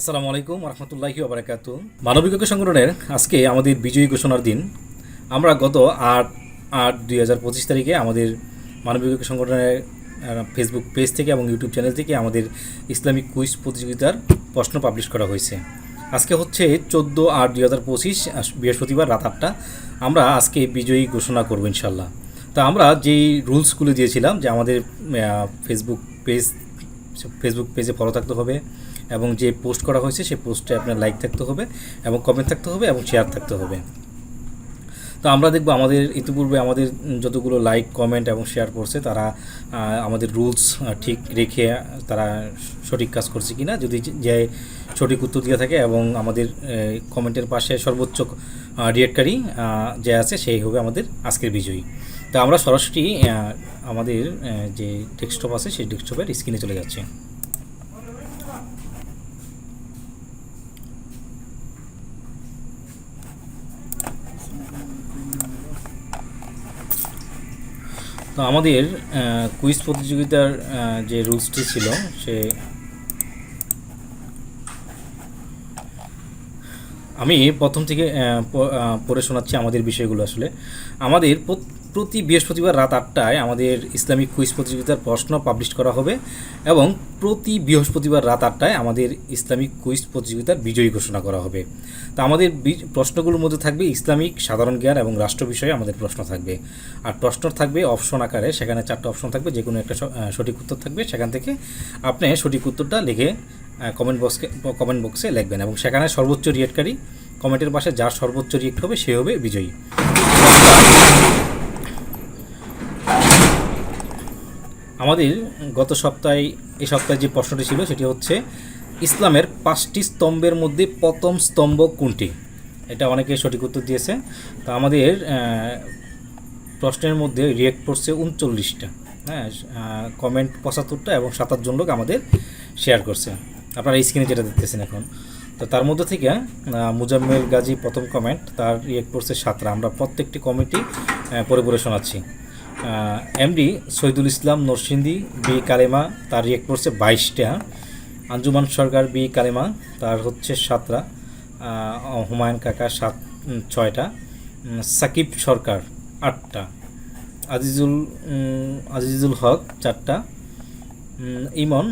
আসসালামু আলাইকুম রহমতুল্লাহি ওবরাকাতু মানবিক সংগঠনের আজকে আমাদের বিজয়ী ঘোষণার দিন। আমরা গত আট আট দুই হাজার পঁচিশ তারিখে আমাদের মানবিক সংগঠনের ফেসবুক পেজ থেকে এবং ইউটিউব চ্যানেল থেকে আমাদের ইসলামিক কুইজ প্রতিযোগিতার প্রশ্ন পাবলিশ করা হয়েছে। আজকে হচ্ছে চোদ্দ আট দুই হাজার পঁচিশ বৃহস্পতিবার রাত আটটা। আমরা আজকে বিজয়ী ঘোষণা করব ইনশাল্লাহ তা আমরা যেই রুলসগুলো দিয়েছিলাম যে আমাদের ফেসবুক পেজ ফেসবুক পেজে ফলো থাকতে হবে এবং যে পোস্ট করা হয়েছে, সেই পোস্টে আপনার লাইক থাকতে হবে এবং কমেন্ট থাকতে হবে এবং শেয়ার থাকতে হবে। তো আমরা দেখব আমাদের ইতিপূর্বে আমাদের যতগুলো লাইক কমেন্ট এবং শেয়ার করছে, তারা আমাদের রুলস ঠিক রেখে তারা সঠিক কাজ করছে কিনা। যদি যে সঠিক উত্তর দিয়ে থাকে এবং আমাদের কমেন্টের পাশে সর্বোচ্চ রিয়েক্টকারী যে আছে, সেই হবে আমাদের আজকের বিজয়ী। তো আমরা সরাসরি আমাদের যে ডেস্কটপ আছে, সেই ডেস্কটপের স্ক্রিনে চলে যাচ্ছে। তো আমাদের কুইজ প্রতিযোগিতার যে রুলসটি ছিল সে আমি প্রথম থেকে পড়ে শোনাচ্ছি আমাদের বিষয়গুলো আসলে। আমাদের প্রতি বৃহস্পতিবার রাত আটটায় আমাদের ইসলামিক কুইজ প্রতিযোগিতার প্রশ্ন পাবলিশ করা হবে এবং প্রতি বৃহস্পতিবার রাত আটটায় আমাদের ইসলামিক কুইজ প্রতিযোগিতার বিজয়ী ঘোষণা করা হবে। তা আমাদের প্রশ্নগুলোর মধ্যে থাকবে ইসলামিক, সাধারণ জ্ঞান এবং রাষ্ট্র বিষয়ে আমাদের প্রশ্ন থাকবে। আর প্রশ্ন থাকবে অপশন আকারে, সেখানে চারটা অপশন থাকবে যে কোনো একটা সঠিক উত্তর থাকবে। সেখান থেকে আপনি সঠিক উত্তরটা লিখে কমেন্ট বক্সকে কমেন্ট বক্সে লিখবেন এবং সেখানে সর্বোচ্চ রিয়েক্টকারী কমেন্টের পাশে যার সর্বোচ্চ রিয়েক্ট হবে, সে হবে বিজয়ী। আমাদের গত সপ্তাহে, এই সপ্তাহে যে প্রশ্নটি ছিল, সেটি হচ্ছে, ইসলামের পাঁচটি স্তম্ভের মধ্যে প্রথম স্তম্ভ কোনটি? এটা অনেকে সঠিক উত্তর দিয়েছে। তো আমাদের প্রশ্নের মধ্যে রিয়েক্ট করছে উনচল্লিশটা। হ্যাঁ কমেন্ট পঁচাত্তরটা এবং সাতাশ জন লোক আমাদের শেয়ার করছে। আপনারা স্ক্রিনে যেটা দেখতেছেন এখন তো তার মধ্যে থেকে মুজাম্মেল গাজী প্রথম কমেন্ট তার রিয়েক্ট করছে সাতরা আমরা প্রত্যেকটি আহ, পরে পরে শোনাচ্ছি। এমডি শহীদুল ইসলাম নরসিন্দি বি কালেমা তার রিয়েক্ট করছে বাইশটা। আঞ্জুমান সরকার বি কালেমা তার হচ্ছে সাতরা হুমায়ুন কাকা সাত ছয়টা। সাকিব সরকার আটটা। আজিজুল আজিজুল হক চারটা। ইমন,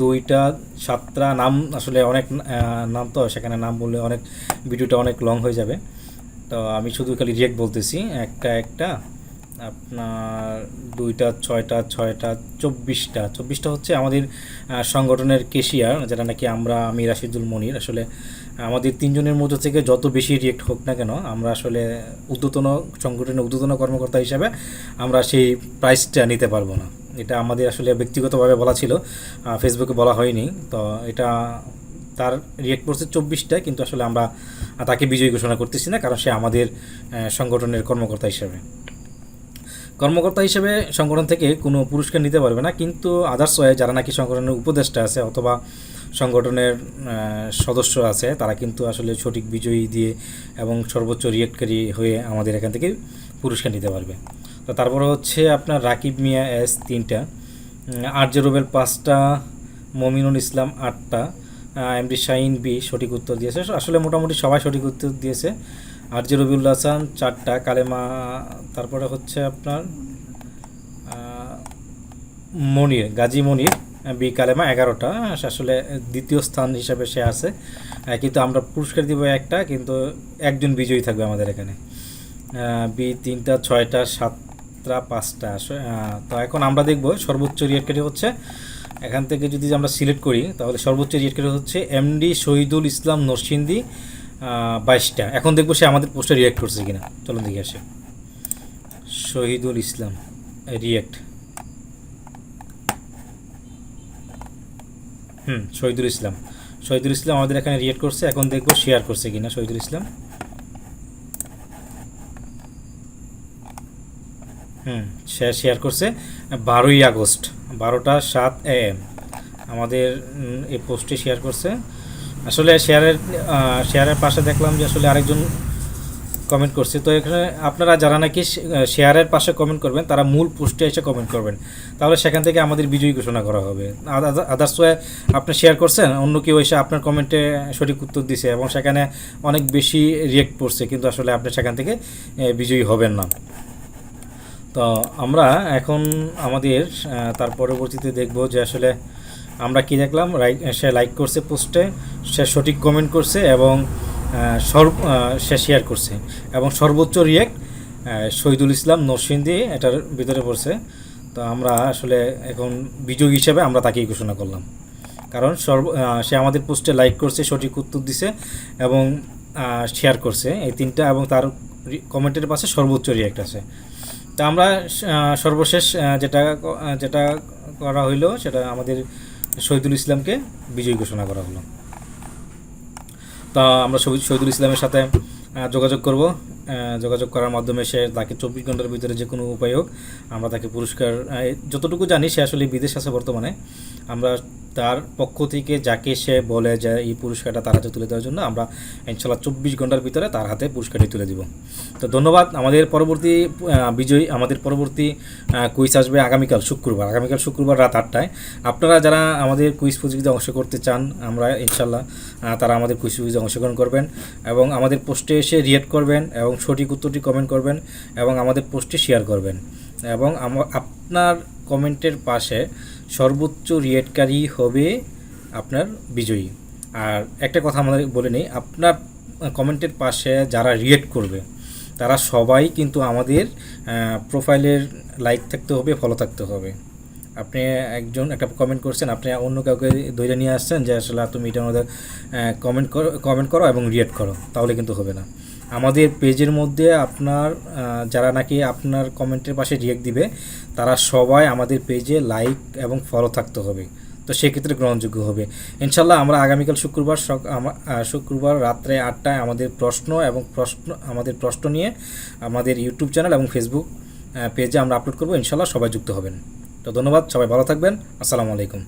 দুইটা, সাতটা নাম আসলে অনেক নাম তো, সেখানে নাম বললে অনেক, ভিডিওটা অনেক লং হয়ে যাবে। তো আমি শুধু খালি রিয়েক্ট বলতেছি, একটা একটা, আপনার দুইটা, ছয়টা ছয়টা, চব্বিশটা। চব্বিশটা হচ্ছে আমাদের সংগঠনের কেশিয়ার যেটা নাকি আমরা, আমি রাশিদুল মনির। আসলে আমাদের তিনজনের মধ্যে থেকে যত বেশি রিয়েক্ট হোক না কেন, আমরা আসলে উদ্যতন সংগঠনের উদ্যতন কর্মকর্তা হিসাবে আমরা সেই প্রাইসটা নিতে পারব না। এটা আমাদের আসলে ব্যক্তিগতভাবে বলা ছিল। ফেসবুকে বলা হয়নি। তো এটা তার রিয়েক্ট করছে চব্বিশটা, কিন্তু আসলে আমরা তাকে বিজয়ী ঘোষণা করতেছি না, কারণ সে আমাদের সংগঠনের কর্মকর্তা হিসাবে। কর্মকর্তা হিসেবে সংগঠন থেকে কোনো পুরস্কার নিতে পারবে না, কিন্তু আদার্স ওয়ে যারা নাকি সংগঠনের উপদেষ্টা আছে অথবা সংগঠনের সদস্য আছে, তারা কিন্তু আসলে সঠিক বিজয়ী দিয়ে এবং সর্বোচ্চ রিয়েক্টকারী হয়ে আমাদের এখান থেকে পুরস্কার নিতে পারবে। তো তারপরে হচ্ছে আপনার রাকিব মিয়া এস তিনটা আর্য রুবেল পাঁচটা, মমিনুল ইসলাম আটটা এমডি শাহিন বি সঠিক উত্তর দিয়েছে। আসলে মোটামুটি সবাই সঠিক উত্তর দিয়েছে। আরজি রবিউল হাসান চারটা, কালেমা, তারপরে হচ্ছে আপনার মনির, গাজী মনির বি কালেমা এগারোটা। আসলে দ্বিতীয় স্থান হিসাবে সে আছে। কিন্তু আমরা পুরস্কার দিব একটা, কিন্তু একজন বিজয়ী থাকবে আমাদের এখানে। বি তিনটা, ছয়টা সাতটা পাঁচটা। তো এখন আমরা দেখব সর্বোচ্চ রিয়েক্টকারী হচ্ছে, এখান থেকে যদি আমরা সিলেক্ট করি, তাহলে সর্বোচ্চ রিয়েক্টকারী হচ্ছে এমডি শহীদুল ইসলাম নরসিন্দি বাইশটা। এখন দেখব সে আমাদের পোস্টে রিয়েক্ট করছে কিনা। চলুন দেখে আসে। শহীদুল ইসলাম রিয়েক্ট হুম, শহীদুল ইসলাম। শহীদুল ইসলাম আমাদের এখানে রিয়েক্ট করছে, এখন দেখব শেয়ার করছে কিনা শহীদুল ইসলাম। সে শেয়ার করছে। বারোই আগস্ট, বারোটা সাত এ এম আমাদের এই পোস্টটি শেয়ার করছে। আসলে শেয়ারের শেয়ারের পাশে দেখলাম যে আসলে আরেকজন কমেন্ট করছে। তো এখানে আপনারা যারা নাকি শেয়ারের পাশে কমেন্ট করবেন, তারা মূল পোস্টে এসে কমেন্ট করবেন। তাহলে সেখান থেকে আমাদের বিজয়ী ঘোষণা করা হবে। আদার্স ওয়ে আপনি শেয়ার করছেন, অন্য কেউ এসে আপনার কমেন্টে সঠিক উত্তর দিছে এবং সেখানে অনেক বেশি রিয়েক্ট করছে, কিন্তু আসলে আপনি সেখান থেকে বিজয়ী হবেন না। তো আমরা এখন আমাদের তার পরবর্তীতে দেখব যে আসলে আমরা কি দেখলাম সে লাইক করছে পোস্টে সে সঠিক কমেন্ট করছে এবং সর্ব সে শেয়ার করছে এবং সর্বোচ্চ রিয়েক্ট শহীদুল ইসলাম নরসিংদী এটার ভিতরে পড়ছে। তো আমরা আসলে এখন বিজয়ী হিসেবে আমরা তাকেই ঘোষণা করলাম। কারণ সর্ব সে আমাদের পোস্টে লাইক করছে, সঠিক উত্তর দিছে এবং শেয়ার করছে। এই তিনটা এবং তার কমেন্টের পাশে সর্বোচ্চ রিয়েক্ট আছে। তা আমরা সর্বশেষ যেটা যেটা করা হইল, সেটা আমাদের শহীদুল ইসলামকে বিজয়ী ঘোষণা করা হলো। তা আমরা শহীদ- শহীদুল ইসলামের সাথে যোগাযোগ করব। যোগাযোগ করার মাধ্যমে সে তাকে চব্বিশ ঘণ্টার ভিতরে যে কোনো উপায় হোক, আমরা তাকে পুরস্কার যতটুকু জানি সে আসলে বিদেশ আছে বর্তমানে। আমরা তার পক্ষ থেকে যাকে সে বলে যে এই পুরস্কারটা তার হাতে তুলে দেওয়ার জন্য আমরা ইনশাল্লাহ চব্বিশ ঘণ্টার ভিতরে তার হাতে পুরস্কারটি তুলে দিব। তো ধন্যবাদ। আমাদের পরবর্তী বিজয়ী, আমাদের পরবর্তী কুইজ আসবে আগামীকাল শুক্রবার। আগামীকাল শুক্রবার রাত আটটায়। আপনারা যারা আমাদের কুইজ প্রতিযোগিতায় অংশ করতে চান, আমরা ইনশাল্লাহ তারা আমাদের কুইজ প্রতিযোগিতায় অংশগ্রহণ করবেন এবং আমাদের পোস্টে এসে রিয়েক্ট করবেন এবং সঠিক উত্তরটি কমেন্ট করবেন এবং আমাদের পোস্টটি শেয়ার করবেন। এবং আপনার কমেন্টের পাশে সর্বোচ্চ রিয়েটকারী হবে আপনার বিজয়ী। আর একটা কথা আমাদের বলে নিই, আপনার কমেন্টের পাশে যারা রিয়েক্ট করবে, তারা সবাই কিন্তু আমাদের প্রোফাইলের লাইক থাকতে হবে ফলো থাকতে হবে। আপনি একজন, একটা কমেন্ট করছেন, আপনি অন্য কাউকে ধরে নিয়ে আসছেন যে, আসলে তুমি এটার মধ্যে কমেন্ট করো কমেন্ট করো এবং রিয়েক্ট করো, তাহলে কিন্তু হবে না। আমাদের পেজের মধ্যে আপনার যারা নাকি আপনার কমেন্টের পাশে রিয়েক্ট দিবে, তারা সবাই আমাদের পেজে লাইক এবং ফলো থাকতে হবে। তো সেক্ষেত্রে গ্রহণযোগ্য হবে। ইনশাল্লাহ আমরা আগামীকাল শুক্রবার শুক্রবার রাত্রে আটটায় আমাদের প্রশ্ন এবং প্রশ্ন, আমাদের প্রশ্ন নিয়ে আমাদের ইউটিউব চ্যানেল এবং ফেসবুক পেজে আমরা আপলোড করব। ইনশাল্লাহ সবাই যুক্ত হবেন। তো ধন্যবাদ, সবাই ভালো থাকবেন। আসসালামু আলাইকুম।